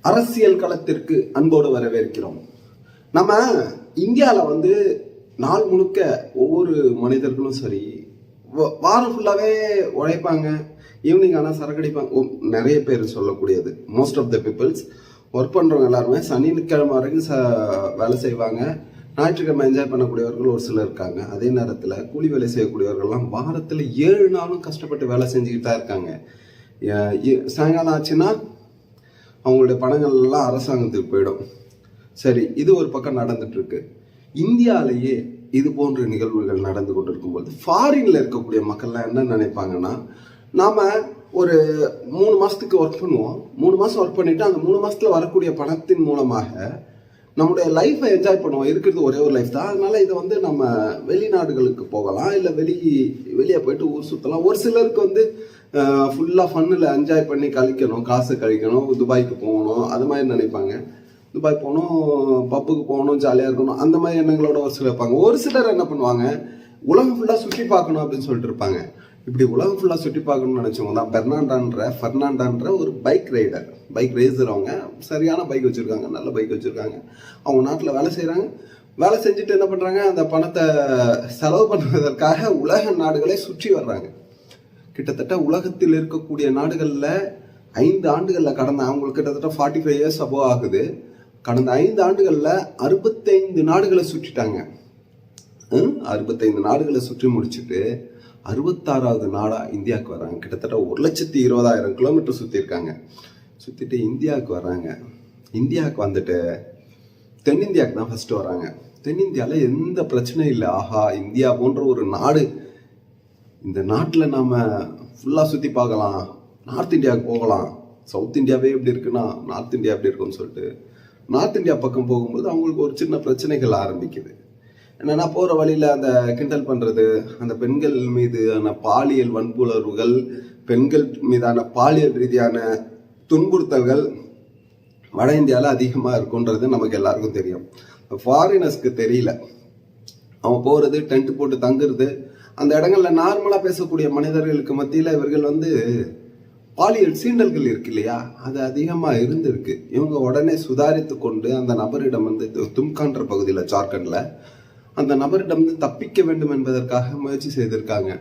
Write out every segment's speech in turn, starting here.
அரசியல் களத்திற்கு அன்போடு வரவேற்கிறோம். நம்ம இந்தியாவில் வந்து நாள் முழுக்க ஒவ்வொரு மனிதர்களும் சரி வ- வாரம் ஃபுல்லாகவே உழைப்பாங்க. ஈவினிங் ஆனால் சரக்கடிப்பாங்க நிறைய பேர் சொல்லக்கூடியது. Most of the peoples work பண்ணுறவங்க எல்லாருமே சனிக்கிழமை வரைக்கும் ச வேலை செய்வாங்க. ஞாயிற்றுக்கிழமை என்ஜாய் பண்ணக்கூடியவர்கள் ஒரு சிலர் இருக்காங்க. அதே நேரத்தில் கூலி வேலை செய்யக்கூடியவர்கள்லாம் வாரத்தில் ஏழு நாளும் கஷ்டப்பட்டு வேலை செஞ்சுக்கிட்டு தான் இருக்காங்க. சாயங்காலம் ஆச்சுன்னா அவங்களுடைய பணங்கள்லாம் எல்லாம் அரசாங்கத்துக்கு போயிடும். சரி இது ஒரு பக்கம் நடந்துட்டுருக்கு. இந்தியாவிலேயே இது போன்ற நிகழ்வுகள் நடந்து கொண்டிருக்கும்போது ஃபாரின்ல இருக்கக்கூடிய மக்கள்லாம் என்ன நினைப்பாங்கன்னா நாம ஒரு மூணு மாசத்துக்கு ஒர்க் பண்ணுவோம். மூணு மாசம் ஒர்க் பண்ணிட்டு அந்த மூணு மாசத்துல வரக்கூடிய பணத்தின் மூலமாக நம்முடைய லைஃப்பை என்ஜாய் பண்ணுவோம். இருக்கிறது ஒரே ஒரு லைஃப் தான். அதனால இதை வந்து நம்ம வெளிநாடுகளுக்கு போகலாம். இல்லை வெளி வெளியே போயிட்டு ஊர் சுற்றலாம் ஒரு சிலருக்கு வந்து ஃபுல்லாக ஃபன்னில் என்ஜாய் பண்ணி கழிக்கணும் காசு கழிக்கணும் துபாய்க்கு போகணும் அது மாதிரி நினைப்பாங்க. துபாய் போகணும் பப்புக்கு போகணும் ஜாலியாக இருக்கணும் அந்த மாதிரி எண்ணங்களோட ஒரு சிலர் இருப்பாங்க. ஒரு சிலர் என்ன பண்ணுவாங்க உலகம் ஃபுல்லாக சுற்றி பார்க்கணும் அப்படின்னு சொல்லிட்டு இருப்பாங்க. இப்படி உலகம் ஃபுல்லாக சுற்றி பார்க்கணும்னு நினச்சவங்க தான் பெர்னாண்டான்ற ஃபெர்னாண்டான்ற ஒரு பைக் ரைடர் பைக் ரேசர் அவங்க சரியான பைக் வச்சுருக்காங்க நல்ல பைக் வச்சுருக்காங்க. அவங்க நாட்டில் வேலை செய்கிறாங்க வேலை செஞ்சுட்டு என்ன பண்ணுறாங்க அந்த பணத்தை செலவு பண்ணுவதற்காக உலக நாடுகளை சுற்றி வர்றாங்க. கிட்டத்தட்ட உலகத்தில் இருக்கக்கூடிய நாடுகளில் ஐந்து ஆண்டுகளில் கடந்த அவங்களுக்கு கிட்டத்தட்ட ஃபார்ட்டி ஃபைவ் இயர்ஸ் அபோவ் ஆகுது. கடந்த ஐந்து ஆண்டுகளில் அறுபத்தைந்து நாடுகளை சுற்றிட்டாங்க. அறுபத்தைந்து நாடுகளை சுற்றி முடிச்சுட்டு அறுபத்தாறாவது நாடாக இந்தியாவுக்கு வராங்க. கிட்டத்தட்ட ஒரு லட்சத்தி இருபதாயிரம் கிலோமீட்டர் சுற்றிருக்காங்க சுற்றிட்டு இந்தியாவுக்கு வராங்க. இந்தியாவுக்கு வந்துட்டு தென்னிந்தியாவுக்கு தான் ஃபஸ்ட்டு வராங்க. தென்னிந்தியாவில் எந்த பிரச்சனையும் இல்லை. ஆஹா இந்தியா போன்ற ஒரு நாடு இந்த நாட்டில் நாம் ஃபுல்லாக சுற்றி பார்க்கலாம். நார்த் இந்தியாவுக்கு போகலாம். சவுத் இந்தியாவே எப்படி இருக்குன்னா நார்த் இந்தியா எப்படி இருக்கும்னு சொல்லிட்டு நார்த் இந்தியா பக்கம் போகும்போது அவங்களுக்கு ஒரு சின்ன பிரச்சனைகள் ஆரம்பிக்குது. என்னென்னா போகிற வழியில் அந்த கிண்டல் பண்ணுறது அந்த பெண்கள் மீதான பாலியல் வன்புணர்வுகள் பெண்கள் மீதான பாலியல் ரீதியான துன்புறுத்தல்கள் வட இந்தியாவில் அதிகமாக இருக்குன்றது நமக்கு எல்லாருக்கும் தெரியும். ஃபாரினர்ஸ்க்கு தெரியல. அவன் போகிறது டென்ட் போட்டு தங்குறது அந்த இடங்கள்ல நார்மலாக பேசக்கூடிய மனிதர்களுக்கு மத்தியில் இவர்கள் வந்து பாலியல் சீண்டல்கள் இருக்கு இல்லையா? அது அதிகமாக இருந்திருக்கு. இவங்க உடனே சுதாரித்து கொண்டு அந்த நபரிடம் வந்து தும்கான்ற பகுதியில் ஜார்க்கண்டில் அந்த நபரிடம் வந்து தப்பிக்க வேண்டும் என்பதற்காக முயற்சி செய்திருக்காங்க.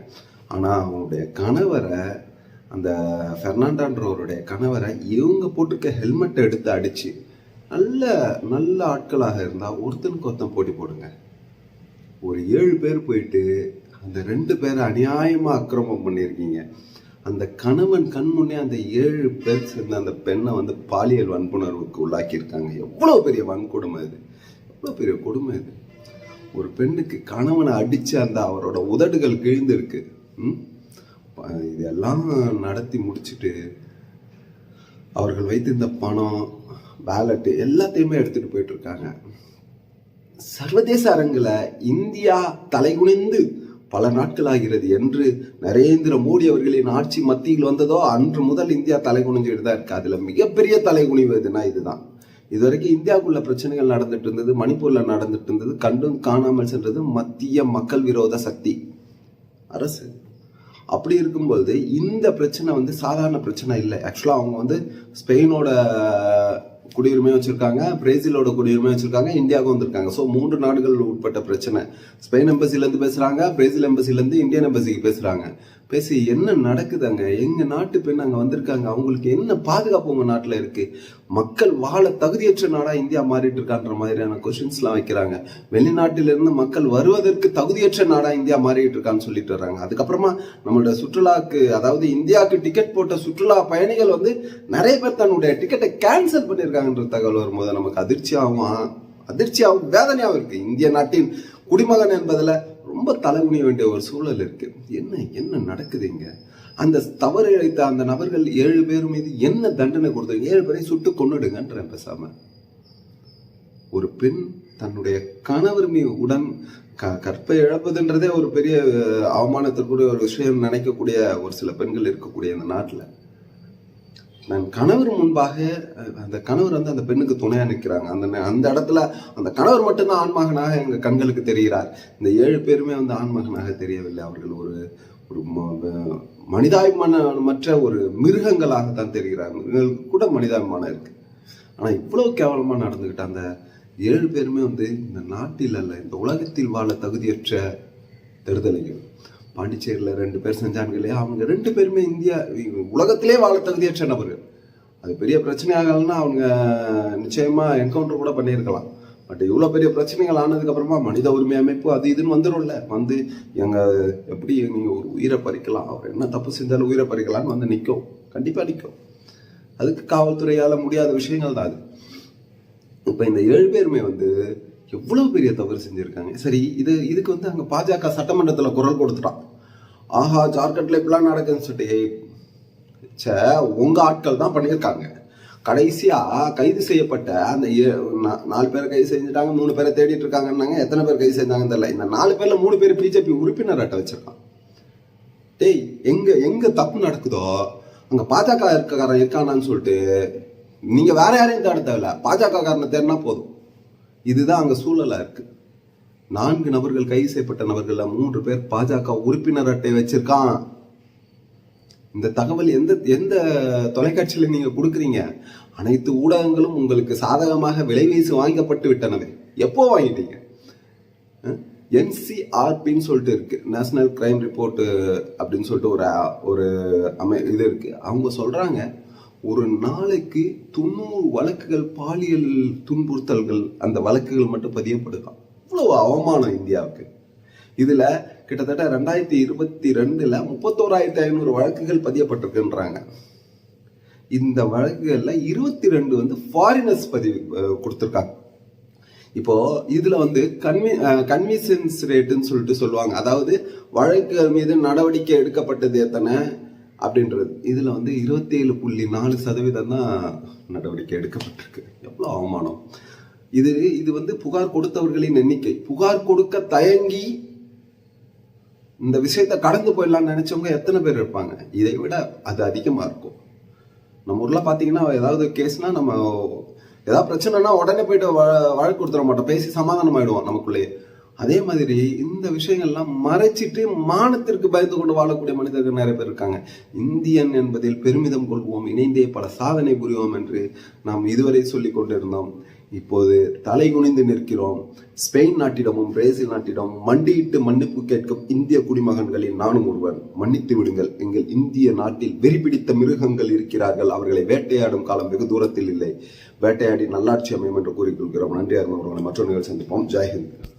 ஆனால் அவங்களுடைய கணவரை அந்த பெர்னாண்டான்றவருடைய கணவரை இவங்க போட்டிருக்க ஹெல்மெட்டை எடுத்து அடிச்சு நல்ல நல்ல ஆட்களாக இருந்தால் ஒருத்தனுக்கு ஒருத்தன் போட்டி போடுங்க. ஒரு ஏழு பேர் போயிட்டு அந்த ரெண்டு பேரை அநியாயமாக அக்கிரமம் பண்ணியிருக்கீங்க. அந்த கணவன் கண் முன்னே அந்த ஏழு பேர் சேர்ந்த அந்த பெண்ணை வந்து பாலியல் வன்புணர்வுக்கு உள்ளாக்கியிருக்காங்க. எவ்வளோ பெரிய வன்கொடுமை இது? எவ்வளோ பெரிய கொடுமை இது? ஒரு பெண்ணுக்கு கணவனை அடித்து அந்த அவரோட உதடுகள் கிழிந்திருக்கு. இதெல்லாம் நடத்தி முடிச்சுட்டு அவர்கள் வைத்திருந்த பணம் வேலட்டு எல்லாத்தையுமே எடுத்துகிட்டு போயிட்டுருக்காங்க சர்வதேச அரங்கில் இந்தியா தலைகுனிந்து பல நாட்கள் ஆகிறது என்று நரேந்திர மோடி அவர்களின் ஆட்சி மத்தியில் வந்ததோ அன்று முதல் இந்தியா தலை குனிஞ்சுட்டு தான் இருக்கு அதுல மிகப்பெரிய தலைகுனிவு எதுனா இதுதான். இதுவரைக்கும் இந்தியாவுக்குள்ள பிரச்சனைகள் நடந்துட்டு இருந்தது மணிப்பூர்ல நடந்துட்டு இருந்தது கண்டும் காணாமல் சென்றது மத்திய மக்கள் விரோத சக்தி. அரசு. அப்படி இருக்கும்பொழுது இந்த பிரச்சனை வந்து சாதாரண பிரச்சனை இல்லை. ஆக்சுவலாக அவங்க வந்து ஸ்பெயினோட குடியுரிமை வச்சிருக்காங்க பிரேசிலோட குடியுரிமை வச்சிருக்காங்க இந்தியாவுக்கு வந்திருக்காங்க. ஸோ மூன்று நாடுகள் உட்பட்ட பிரச்சனை. ஸ்பெயின் எம்பசிலேருந்து பேசுகிறாங்க பேசுறாங்க பிரேசில் எம்பசிலேருந்து இந்தியன் எம்பசிக்கு பேசுறாங்க. பேசி என்ன நடக்குதாங்க? எங்கள் எங்க நாட்டு பெண் அங்க வந்திருக்காங்க. அவங்களுக்கு என்ன பாதுகாப்பு உங்க நாட்டுல இருக்கு? மக்கள் வாழ தகுதியற்ற நாடா இந்தியா மாறிட்டு இருக்கான்ற மாதிரியான கொஸ்டின்ஸ்லாம் வைக்கிறாங்க. வெளிநாட்டிலிருந்து மக்கள் வருவதற்கு தகுதியற்ற நாடா இந்தியா மாறிட்டு இருக்கான்னு சொல்லிட்டு வர்றாங்க. அதுக்கப்புறமா நம்மளோட சுற்றுலாக்கு அதாவது இந்தியாவுக்கு டிக்கெட் போட்ட சுற்றுலா பயணிகள் வந்து நிறைய பேர் தன்னுடைய டிக்கெட்டை கேன்சல் பண்ணியிருக்காங்கன்ற தகவல் வரும்போது நமக்கு அதிர்ச்சியாகவும் அதிர்ச்சியாகவும் வேதனையாகவும் இருக்கு. இந்திய நாட்டின் குடிமகன் என்பதில் ரொம்ப தலைகுனிய வேண்டிய ஒரு சூழல் இருக்குது என்ன என்ன நடக்குது இங்கே? அந்த தவறு இழைத்த அந்த நபர்கள் ஏழு பேர் மீது என்ன தண்டனை கொடுத்து ஏழு பேரை சுட்டு கொன்னுடுங்கன்றேன் பேசாம. ஒரு பெண் தன்னுடைய கணவர் மீ உடன் க கற்பை இழப்பதுன்றதே ஒரு பெரிய அவமானத்திற்குரிய ஒரு விஷயம் நினைக்கக்கூடிய ஒரு சில பெண்கள் இருக்கக்கூடிய இந்த நாட்டில். நான் கணவர் முன்பாக அந்த கணவர் வந்து அந்த பெண்ணுக்கு துணையாக நிற்கிறாங்க அந்த அந்த இடத்துல அந்த கணவர் மட்டும்தான் ஆண்மகனாக எங்கள் கண்களுக்கு தெரிகிறார். இந்த ஏழு பேருமே வந்து ஆண்மகனாக தெரியவில்லை. அவர்கள் ஒரு ஒரு ம- வ- மனிதாபிமானமற்ற ஒரு மிருகங்களாக தான் தெரிகிறார். மிருகங்களுக்கு கூட மனிதாபிமானம் இருக்கு. ஆனால் இவ்வளோ கேவலமாக நடந்துக்கிட்ட அந்த ஏழு பேருமே வந்து இந்த நாட்டில் அல்ல இந்த உலகத்தில் வாழ தகுதியற்ற தெருதலைகள். பாண்டிச்சேரியில் ரெண்டு பேர் செஞ்சாங்க இல்லையா? அவங்க ரெண்டு பேருமே இந்தியா உலகத்திலே வாழ தகுதியற்ற நபர்கள். அது பெரிய பிரச்சனை ஆகலைன்னா அவங்க நிச்சயமாக என்கவுண்டர் கூட பண்ணியிருக்கலாம். பட் இவ்வளோ பெரிய பிரச்சனைகள் ஆனதுக்கப்புறமா மனித உரிமை அமைப்பு அது இதுன்னு வந்துடும்ல வந்து எங்கள் எப்படி நீங்கள் ஒரு உயிரை பறிக்கலாம்? அவர் என்ன தப்பு செஞ்சாலும் உயிரை பறிக்கலாம்னு வந்து நிற்கும் கண்டிப்பாக நிற்கும் அதுக்கு காவல்துறையால் முடியாத விஷயங்கள் தான் அது. இப்போ இந்த ஏழு பேருமே வந்து எவ்வளவு பெரிய தவறு செஞ்சுருக்காங்க. சரி இது இதுக்கு வந்து அங்கே பாஜக சட்டமன்றத்தில் குரல் கொடுத்துட்டான். ஆஹா ஜார்க்கண்ட்ல இப்படிலாம் நடக்குதுன்னு சொல்லிட்டு சே ச்சே ஆட்கள் தான் பண்ணியிருக்காங்க. கடைசியாக கைது செய்யப்பட்ட அந்த ஏ- நாலு பேரை கைது செஞ்சுட்டாங்க மூணு பேரை தேடிட்டு இருக்காங்கன்னாங்க. எத்தனை பேர் கைது செஞ்சாங்கன்னு தெரியல. இந்த நாலு பேரில் மூணு பேர் பிஜேபி உறுப்பினர் அட்டை வச்சிருக்கான். டேய் எங்க எங்க தப்பு நடக்குதோ அங்கே பாஜக இருக்கக்காரன் இருக்கானான்னு சொல்லிட்டு நீங்கள் வேற யாரையும் தேட தேவையில்ல. பாஜக காரனை தேடினா போதும். இதுதான் அங்கே சூழலாக இருக்குது நான்கு நபர்கள் கைது செய்யப்பட்ட நபர்களில் மூன்று பேர் பாஜக உறுப்பினர் அட்டை வச்சிருக்கான். இந்த தகவல் எந்த எந்த தொலைக்காட்சியில் நீங்கள் கொடுக்குறீங்க? அனைத்து ஊடகங்களும் உங்களுக்கு சாதகமாக விலைவீசி வாங்கப்பட்டு விட்டனவே. எப்போ வாங்கிட்டீங்க? என்சிஆர்பின்னு சொல்லிட்டு இருக்கு. நேஷனல் கிரைம் ரிப்போர்ட் அப்படின்னு சொல்லிட்டு ஒரு ஒரு அமை இது இருக்கு. அவங்க சொல்றாங்க ஒரு நாளைக்கு தொண்ணூறு வழக்குகள் பாலியல் துன்புறுத்தல்கள் அந்த வழக்குகள் மட்டும் பதியப்படுதான் இவ்வளவு அவமானம் இந்தியாவுக்கு. இதுல கிட்டத்தட்ட ரெண்டாயிரத்தி இருபத்தி ரெண்டுல முப்பத்தோராயிரத்தி ஐநூறு வழக்குகள் பதியப்பட்டிருக்குன்றாங்க. இந்த வழக்குகள்ல இருபத்தி ரெண்டு வந்து ஃபாரினர்ஸ் பதிவு கொடுத்துருக்காங்க. இப்போ இதுல வந்து கன்வி கன்வீசன்ஸ் ரேட்டுன்னு சொல்லிட்டு சொல்லுவாங்க. அதாவது வழக்குகள் மீது நடவடிக்கை எடுக்கப்பட்டது எத்தனை? அப்படின்றது. இதில் வந்து இருபத்தேழு புள்ளி நாலு சதவீதம் தான் நடவடிக்கை எடுக்கப்பட்டிருக்கு. எவ்வளோ அவமானம். இது இது வந்து புகார் கொடுத்தவர்களின் எண்ணிக்கை. புகார் கொடுக்க தயங்கி இந்த விஷயத்தை கடந்து போயிடலாம்னு நினைச்சவங்க எத்தனை பேர் இருப்பாங்க? இதை விட அது அதிகமாக இருக்கும். நம்ம ஊரில் பார்த்தீங்கன்னா ஏதாவது கேஸ்னால் நம்ம ஏதாவது பிரச்சனைனா உடனே போயிட்டு வழக்கு கொடுத்துட மாட்டோம். பேசி சமாதானம் ஆயிடுவோம் நமக்குள்ளேயே. அதே மாதிரி இந்த விஷயங்கள்லாம் மறைச்சிட்டு மானத்திற்கு பயந்து கொண்டு வாழக்கூடிய மனிதர்கள் நிறைய பேர் இருக்காங்க. இந்தியன் என்பதில் பெருமிதம் கொள்வோம் இணைந்தே பல சாதனை புரிவோம் என்று நாம் இதுவரை சொல்லி கொண்டிருந்தோம். இப்போது தலை குனிந்து நிற்கிறோம். ஸ்பெயின் நாட்டிடமும் பிரேசில் நாட்டிடமும் மண்டியிட்டு மன்னிப்பு கேட்கும் இந்திய குடிமகன்களில் நானும் ஒருவன் மன்னித்து விடுங்கள் எங்கள் இந்திய நாட்டில் வெறி பிடித்த மிருகங்கள் இருக்கிறார்கள். அவர்களை வேட்டையாடும் காலம் வெகு தூரத்தில் இல்லை. வேட்டையாடி நல்லாட்சி அமையும் என்று கூறிக்கொள்கிறோம். நன்றி அறிமுகம் மற்றொரு நிகழ்ச்சி சந்திப்போம். ஜெய்ஹிந்த்